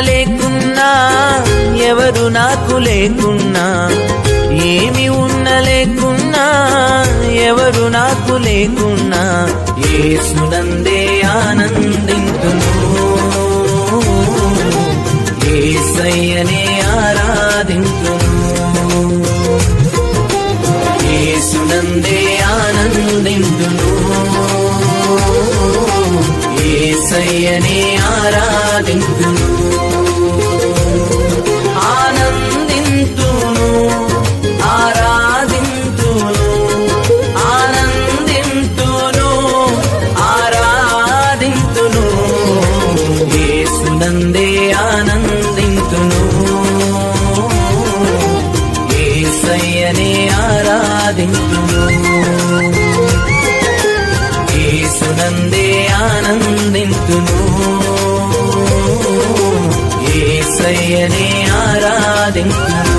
లేకున్నా ఎవరు నాకు లేకున్నా ఏమి ఉన్న లేకున్నా ఎవరు నాకు లేకున్నా ఏసునందే ఆనందింతును. ఏసయ్యనే ఆరాధింతును. ఏసునందే ఆనందింతును. ఏసయ్యనే ఆరాధింతును. ఆనందింతును. ఏసయ్యనే ఆరాధింతును. ఏసునందే ఆనందింతును. ఏసయ్యనే ఆరాధింతును.